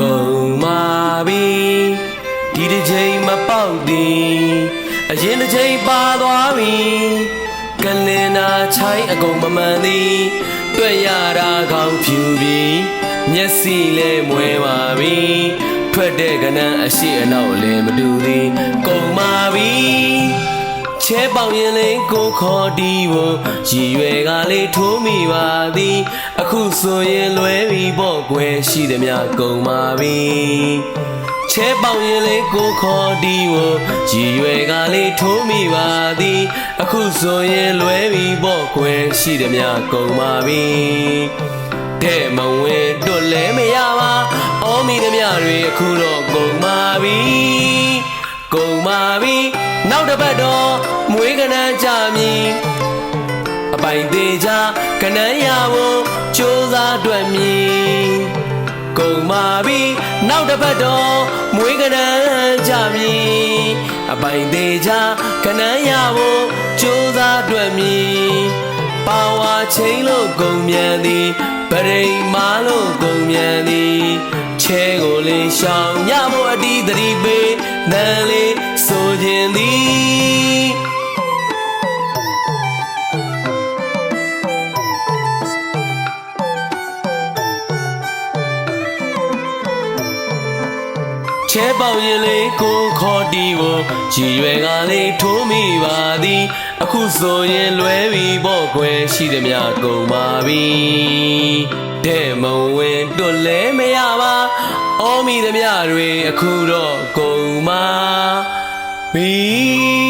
ကုန်မာပြီဒီတစ်ချိန်မပေါက်သည်အရင်တစ်ချိန်ပါသွားပြီကလင်နာချိုင်းအကုန်မမှန်သည်တွေ့ရတာကောင်းဖြူပြီမျက်စိလဲမွဲပါပြီထွက်တဲ့ကနန်းအရှိအနောက်လည်းမတူသည်ကုန်မာပြီ ချဲပေါင်ရင်လေးကိုခေါ်ဒီဖို့ရည်ရွယ်ကလေးထိုးမိပါသည်အခုဆိုရင်လွဲပြီပေါ့ကွယ်ရှိသည်များကုန်ပါပြီချဲပေါင်ရင်လေးကိုခေါ်ဒီဖို့ရည်ရွယ်ကလေးထိုးမိပါသည်အခုဆိုရင်လွဲပြီပေါ့ကွယ်ရှိသည်များကုန်ပါပြီတဲ့မဝင်တို့လည်းမရပါအော်မိသည်များတွေအခုတော့ကုန်ပါပြီကုန်ပါပြီ နောက်တစ်ပတ်တော့မွေးကနန်းကြမည်အပိုင်သေးချာကနန်းရဖို့စူးစမ်းတွေ့မည်ကုန်ပါပြီနောက်တစ်ပတ်တော့မွေးကနန်းကြမည်အပိုင်သေးချာကနန်းရဖို့စူးစမ်းတွေ့မည်ပါဝါချင်းလို့ကုန်မြန်သည်ပရိမာလို့ကုန်မြန်သည်ချဲကိုလေးရှောင်ညဖို့အတီးသတိပေးနန်းလေးဆို ခြင်းသည်ချဲပေါင်ရင်လေးကိုခေါ်တီကိုကြည်ရွယ်ကလေးထိုးမိပါသည်အခုဆိုရင်လွဲပြီပေါ့ကွယ်ရှိသည်များကုန်ပါပြီတဲ့မဝင်တွလဲမရပါအော်မိသည်များတွေအခုတော့ကုန်ပါ ပြီ